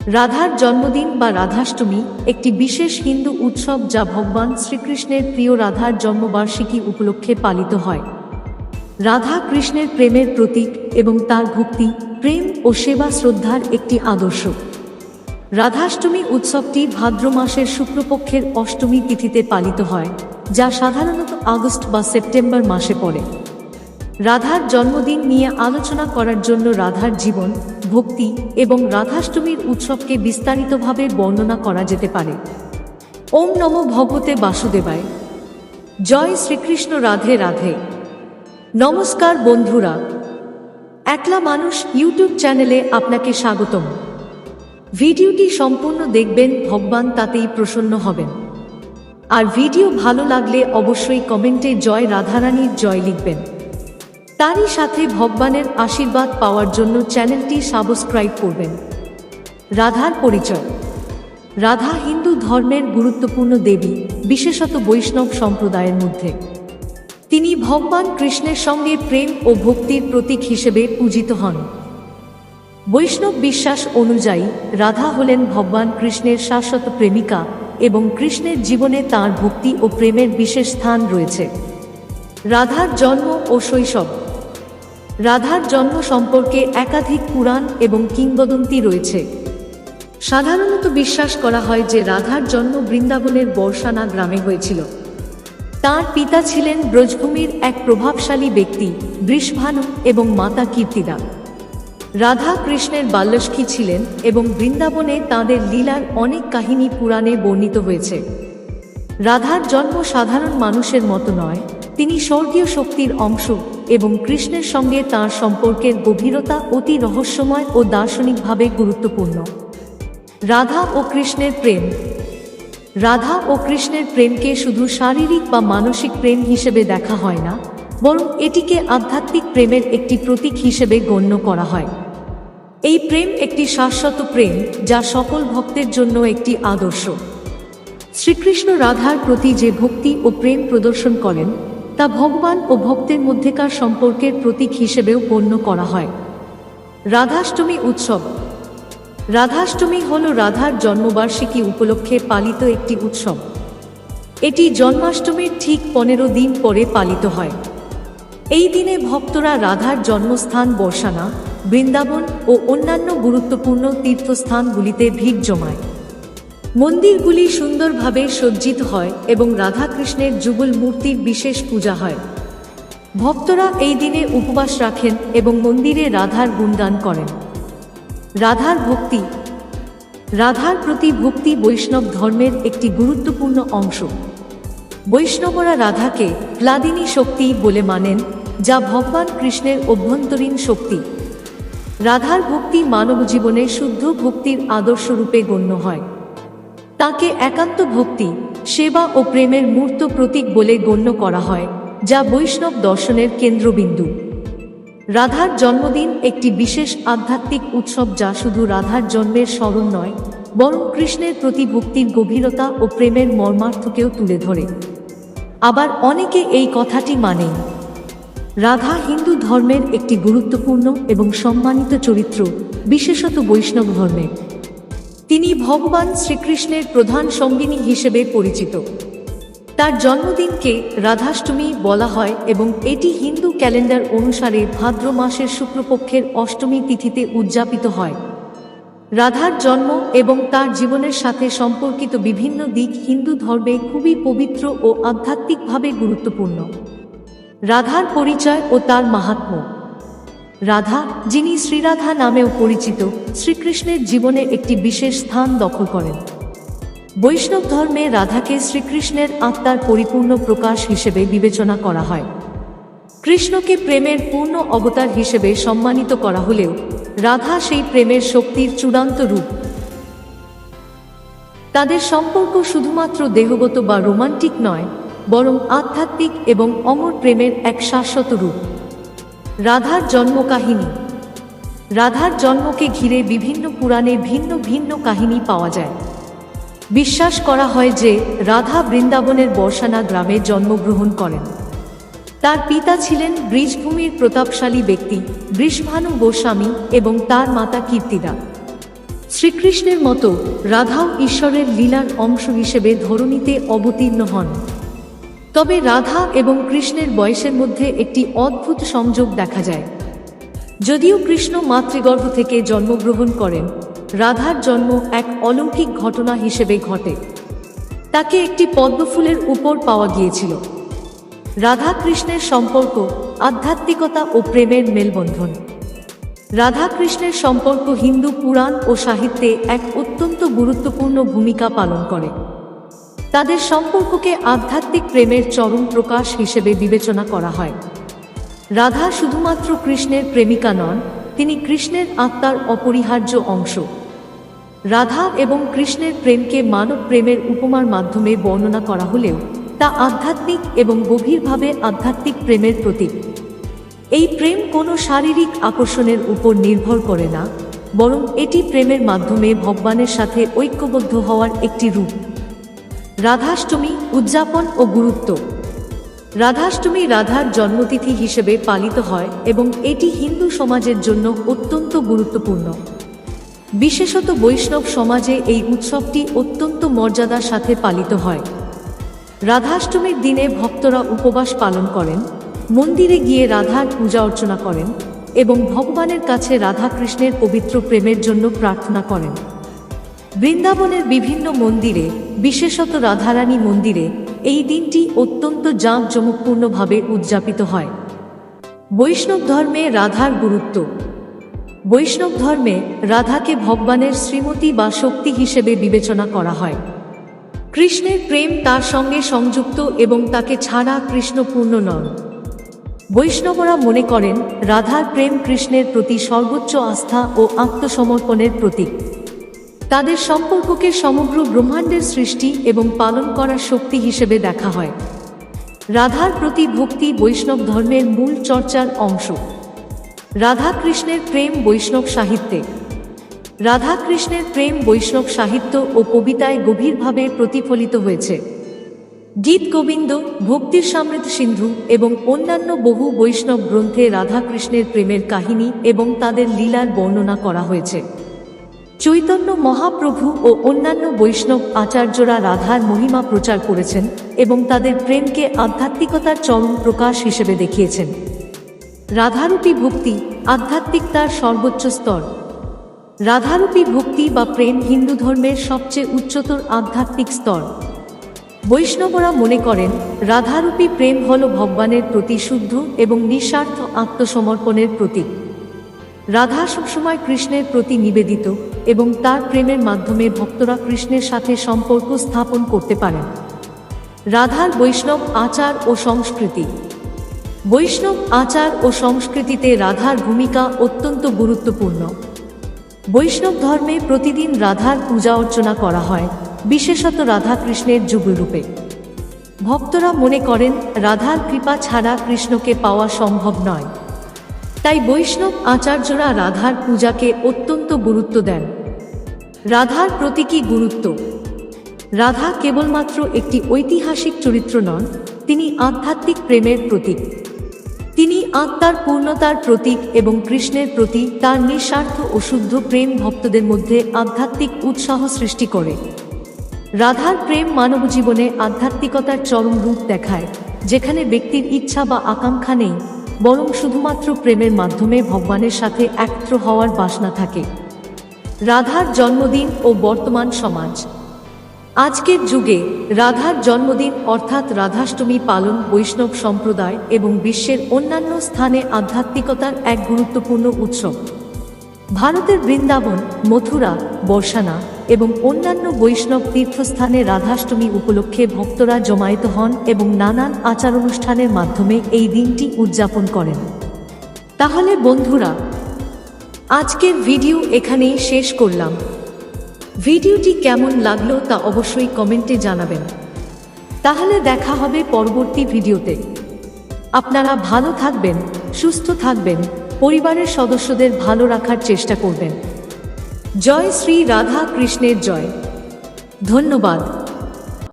রাধার জন্মদিন বা রাধাষ্টমী একটি বিশেষ হিন্দু উৎসব যা ভগবান শ্রীকৃষ্ণের প্রিয় রাধার জন্মবার্ষিকী উপলক্ষে পালিত হয়। রাধা কৃষ্ণের প্রেমের প্রতীক এবং তার ভক্তি, প্রেম ও সেবা শ্রদ্ধার একটি আদর্শ। রাধাষ্টমী উৎসবটি ভাদ্র মাসের শুক্লপক্ষের অষ্টমী তিথিতে পালিত হয়, যা সাধারণত আগস্ট বা সেপ্টেম্বর মাসে পড়ে। রাধার জন্মদিন নিয়ে আলোচনা করার জন্য রাধার জীবন, ভক্তি এবং রাধাষ্টমীর উৎসবকে বিস্তারিতভাবে বর্ণনা করা যেতে পারে। ওম নম ভগবতে বাসুদেবায়। জয় শ্রীকৃষ্ণ রাধে রাধে। নমস্কার বন্ধুরা। একলা মানুষ ইউটিউব চ্যানেলে আপনাকে স্বাগতম। ভিডিওটি সম্পূর্ণ দেখবেন, ভগবান তাতেই প্রসন্ন হবেন। আর ভিডিও ভালো লাগলে অবশ্যই কমেন্টে জয় রাধারানীর জয় লিখবেন। তারই সাথে ভগবানের আশীর্বাদ পাওয়ার জন্য চ্যানেলটি সাবস্ক্রাইব করবেন। রাধার পরিচয়। রাধা হিন্দু ধর্মের গুরুত্বপূর্ণ দেবী, বিশেষত বৈষ্ণব সম্প্রদায়ের মধ্যে। তিনি ভগবান কৃষ্ণের সঙ্গে প্রেম ও ভক্তির প্রতীক হিসেবে পূজিত হন। বৈষ্ণব বিশ্বাস অনুযায়ী, রাধা হলেন ভগবান কৃষ্ণের শাশ্বত প্রেমিকা এবং কৃষ্ণের জীবনে তার ভক্তি ও প্রেমের বিশেষ স্থান রয়েছে। রাধার জন্ম ও শৈশব। রাধার জন্ম সম্পর্কে একাধিক পুরাণ এবং কিংবদন্তি রয়েছে। সাধারণত বিশ্বাস করা হয় যে রাধার জন্ম বৃন্দাবনের বর্ষানা গ্রামে হয়েছিল। তার পিতা ছিলেন ব্রজভূমির এক প্রভাবশালী ব্যক্তি, বৃষভানু এবং মাতা কীর্তিদা। রাধা কৃষ্ণের বাল্যস্কী ছিলেন এবং বৃন্দাবনে তাঁদের লীলার অনেক কাহিনী পুরাণে বর্ণিত হয়েছে। রাধার জন্ম সাধারণ মানুষের মতো নয় তিনি স্বর্গীয় শক্তির অংশ এবং কৃষ্ণের সঙ্গে তার সম্পর্কের গভীরতা অতি রহস্যময় ও দার্শনিকভাবে গুরুত্বপূর্ণ। রাধা ও কৃষ্ণের প্রেম। রাধা ও কৃষ্ণের প্রেমকে শুধু শারীরিক বা মানসিক প্রেম হিসেবে দেখা হয় না, বরং এটিকে আধ্যাত্মিক প্রেমের একটি প্রতীক হিসেবে গণ্য করা হয়। এই প্রেম একটি শাশ্বত প্রেম, যা সকল ভক্তের জন্য একটি আদর্শ। শ্রীকৃষ্ণ রাধার প্রতি যে ভক্তি ও প্রেম প্রদর্শন করেন তা ভগবান ও ভক্তের মধ্যেকার সম্পর্কের প্রতীক হিসেবেও গণ্য করা হয়। রাধাষ্টমী উৎসব। রাধাষ্টমী হল রাধার জন্মবার্ষিকী উপলক্ষে পালিত একটি উৎসব। এটি জন্মাষ্টমীর ঠিক পনেরো দিন পরে পালিত হয়। এই দিনে ভক্তরা রাধার জন্মস্থান বর্ষানা, বৃন্দাবন ও অন্যান্য গুরুত্বপূর্ণ তীর্থস্থানগুলিতে ভিড় জমায়। মন্দিরগুলি সুন্দরভাবে সজ্জিত হয় এবং রাধাকৃষ্ণের যুগল মূর্তির বিশেষ পূজা হয়। ভক্তরা এই দিনে উপবাস রাখেন এবং মন্দিরে রাধার গুণগান করেন। রাধার ভক্তি, রাধার প্রতি ভক্তি বৈষ্ণব ধর্মের একটি গুরুত্বপূর্ণ অংশ। বৈষ্ণবরা রাধাকে প্লাদিনী শক্তি বলে মানেন, যা ভগবান কৃষ্ণের অভ্যন্তরীণ শক্তি। রাধার ভক্তি মানব জীবনে শুদ্ধ ভক্তির আদর্শ রূপে গণ্য হয়। তাকে একান্ত ভক্তি, সেবা ও প্রেমের মূর্ত প্রতীক বলে গণ্য করা হয়, যা বৈষ্ণব দর্শনের কেন্দ্রবিন্দু। রাধার জন্মদিন একটি বিশেষ আধ্যাত্মিক উৎসব যা শুধু রাধার জন্মের স্মরণ নয়, বরং কৃষ্ণের প্রতি ভক্তির গভীরতা ও প্রেমের মর্মার্থকেও তুলে ধরে। আবার অনেকে এই কথাটি মানেন। রাধা হিন্দু ধর্মের একটি গুরুত্বপূর্ণ এবং সম্মানিত চরিত্র, বিশেষত বৈষ্ণব ধর্মে তিনি ভগবান শ্রীকৃষ্ণের প্রধান সঙ্গিনী হিসেবে পরিচিত। তার জন্মদিনকে রাধাষ্টমী বলা হয় এবং এটি হিন্দু ক্যালেন্ডার অনুসারে ভাদ্র মাসের শুক্লপক্ষের অষ্টমী তিথিতে উদযাপিত হয়। রাধার জন্ম এবং তার জীবনের সাথে সম্পর্কিত বিভিন্ন দিক হিন্দু ধর্মে খুবই পবিত্র ও আধ্যাত্মিকভাবে গুরুত্বপূর্ণ। রাধার পরিচয় ও তার মাহাত্ম্য। রাধা, যিনি শ্রীরাধা নামেও পরিচিত, শ্রীকৃষ্ণের জীবনে একটি বিশেষ স্থান দখল করেন। বৈষ্ণব ধর্মে রাধাকে শ্রীকৃষ্ণের আত্মার পরিপূর্ণ প্রকাশ হিসেবে বিবেচনা করা হয়। কৃষ্ণকে প্রেমের পূর্ণ অবতার হিসেবে সম্মানিত করা হলেও, রাধা সেই প্রেমের শক্তির চূড়ান্ত রূপ। তাদের সম্পর্ক শুধুমাত্র দেহগত বা রোমান্টিক নয়, বরং আধ্যাত্মিক এবং অমর প্রেমের এক শাশ্বত রূপ। রাধার জন্মকাহিনী রাধার জন্মকে ঘিরে বিভিন্ন পুরাণে ভিন্ন ভিন্ন কাহিনী পাওয়া যায়। বিশ্বাস করা হয় যে রাধা বৃন্দাবনের বর্ষানা গ্রামে জন্মগ্রহণ করেন। তার পিতা ছিলেন ব্রিজভূমির প্রতাপশালী ব্যক্তি বৃষভানু গোস্বামী এবং তার মাতা কীর্তিদা। শ্রীকৃষ্ণের মতো রাধাও ঈশ্বরের লীলার অংশ হিসেবে ধরণীতে অবতীর্ণ হন। তবে রাধা এবং কৃষ্ণের বয়সের মধ্যে একটি অদ্ভুত সংযোগ দেখা যায়। যদিও কৃষ্ণ মাতৃগর্ভ থেকে জন্মগ্রহণ করেন, রাধার জন্ম এক অলৌকিক ঘটনা হিসেবে ঘটে। তাকে একটি পদ্মফুলের উপর পাওয়া গিয়েছিল। রাধা কৃষ্ণের সম্পর্ক, আধ্যাত্মিকতা ও প্রেমের মেলবন্ধন। রাধা কৃষ্ণের সম্পর্ক হিন্দু পুরাণ ও সাহিত্যে এক অত্যন্ত গুরুত্বপূর্ণ ভূমিকা পালন করে। তাদের সম্পর্ককে আধ্যাত্মিক প্রেমের চরম প্রকাশ হিসেবে বিবেচনা করা হয়। রাধা শুধুমাত্র কৃষ্ণের প্রেমিকা নন, তিনি কৃষ্ণের আত্মার অপরিহার্য অংশ। রাধা এবং কৃষ্ণের প্রেমকে মানব প্রেমের উপমার মাধ্যমে বর্ণনা করা হলেও তা আধ্যাত্মিক এবং গভীরভাবে আধ্যাত্মিক প্রেমের প্রতীক। এই প্রেম কোনো শারীরিক আকর্ষণের উপর নির্ভর করে না, বরং এটি প্রেমের মাধ্যমে ভগবানের সাথে ঐক্যবদ্ধ হওয়ার একটি রূপ। রাধাষ্টমী উদযাপন ও গুরুত্ব। রাধাষ্টমী রাধার জন্মতিথি হিসেবে পালিত হয় এবং এটি হিন্দু সমাজের জন্য অত্যন্ত গুরুত্বপূর্ণ। বিশেষত বৈষ্ণব সমাজে এই উৎসবটি অত্যন্ত মর্যাদার সাথে পালিত হয়। রাধাষ্টমীর দিনে ভক্তরা উপবাস পালন করেন, মন্দিরে গিয়ে রাধার পূজা অর্চনা করেন এবং ভগবানের কাছে রাধা কৃষ্ণের পবিত্র প্রেমের জন্য প্রার্থনা করেন। বৃন্দাবনের বিভিন্ন মন্দিরে, বিশেষত রাধারানী মন্দিরে, এই দিনটি অত্যন্ত জাঁকজমকপূর্ণভাবে উদযাপিত হয়। বৈষ্ণব ধর্মে রাধার গুরুত্ব। বৈষ্ণব ধর্মে রাধাকে ভগবানের শ্রীমতী বা শক্তি হিসেবে বিবেচনা করা হয়। কৃষ্ণের প্রেম তার সঙ্গে সংযুক্ত এবং তাকে ছাড়া কৃষ্ণপূর্ণ নন। বৈষ্ণবরা মনে করেন, রাধার প্রেম কৃষ্ণের প্রতি সর্বোচ্চ আস্থা ও আত্মসমর্পণের প্রতীক। তাদের সম্পর্ককে সমগ্র ব্রহ্মাণ্ডের সৃষ্টি এবং পালন করার শক্তি হিসেবে দেখা হয়। রাধার প্রতি ভক্তি বৈষ্ণব ধর্মের মূল চর্চার অংশ। রাধা কৃষ্ণের প্রেম বৈষ্ণব সাহিত্যে। রাধা কৃষ্ণের প্রেম বৈষ্ণব সাহিত্য ও কবিতায় গভীরভাবে প্রতিফলিত হয়েছে। গীত গোবিন্দ, ভক্তির সমৃদ্ধ সিন্ধু এবং অন্যান্য বহু বৈষ্ণব গ্রন্থে রাধা কৃষ্ণের প্রেমের কাহিনী এবং তাদের লীলার বর্ণনা করা হয়েছে। চৈতন্য মহাপ্রভু ও অন্যান্য বৈষ্ণব আচার্যরা রাধার মহিমা প্রচার করেছেন এবং তাদের প্রেমকে আধ্যাত্মিকতার চরম প্রকাশ হিসেবে দেখিয়েছেন। রাধারূপী ভক্তি আধ্যাত্মিকতার সর্বোচ্চ স্তর। রাধারূপী ভক্তি বা প্রেম হিন্দু ধর্মের সবচেয়ে উচ্চতর আধ্যাত্মিক স্তর। বৈষ্ণবরা মনে করেন, রাধারূপী প্রেম হল ভগবানের প্রতি শুদ্ধ এবং নিঃস্বার্থ আত্মসমর্পণের প্রতীক। রাধা সবসময় কৃষ্ণের প্রতি নিবেদিত এবং তার প্রেমের মাধ্যমে ভক্তরা কৃষ্ণের সাথে সম্পর্ক স্থাপন করতে পারেন। রাধার বৈষ্ণব আচার ও সংস্কৃতি। বৈষ্ণব আচার ও সংস্কৃতিতে রাধার ভূমিকা অত্যন্ত গুরুত্বপূর্ণ। বৈষ্ণব ধর্মে প্রতিদিন রাধার পূজা অর্চনা করা হয়, বিশেষত রাধা কৃষ্ণের যুগরূপে ভক্তরা মনে করেন, রাধার কৃপা ছাড়া কৃষ্ণকে পাওয়া সম্ভব নয়। তাই বৈষ্ণব আচার্যরা রাধার পূজাকে অত্যন্ত গুরুত্ব দেন। রাধার প্রতীকী গুরুত্ব? রাধা কেবলমাত্র একটি ঐতিহাসিক চরিত্র নন, তিনি আধ্যাত্মিক প্রেমের প্রতীক। তিনি আত্মার পূর্ণতার প্রতীক এবং কৃষ্ণের প্রতি তার নিঃস্বার্থ ও শুদ্ধ প্রেম ভক্তদের মধ্যে আধ্যাত্মিক উৎসাহ সৃষ্টি করে। রাধার প্রেম মানব জীবনে আধ্যাত্মিকতার চরম রূপ দেখায়, যেখানে ব্যক্তির ইচ্ছা বা আকাঙ্ক্ষা নেই বরং শুধুমাত্র প্রেমের মাধ্যমে ভগবানের সাথে একত্র হওয়ার বাসনা থাকে। রাধার জন্মদিন ও বর্তমান সমাজ। আজকের যুগে রাধার জন্মদিন অর্থাৎ রাধাষ্টমী পালন বৈষ্ণব সম্প্রদায় এবং বিশ্বের অন্যান্য স্থানে আধ্যাত্মিকতার এক গুরুত্বপূর্ণ উৎসব। ভারতের বৃন্দাবন, মথুরা, বর্ষানা এবং অন্যান্য বৈষ্ণব তীর্থস্থানে রাধাষ্টমী উপলক্ষে ভক্তরা জমায়েত হন এবং নানান আচার অনুষ্ঠানের মাধ্যমে এই দিনটি উদযাপন করেন। তাহলে বন্ধুরা, আজকের ভিডিও এখানেই শেষ করলাম। ভিডিওটি কেমন লাগল তা অবশ্যই কমেন্টে জানাবেন। তাহলে দেখা হবে পরবর্তী ভিডিওতে। আপনারা ভালো থাকবেন, সুস্থ থাকবেন, পরিবারের সদস্যদের ভালো রাখার চেষ্টা করবেন। জয় শ্রী রাধা কৃষ্ণের জয়। ধন্যবাদ।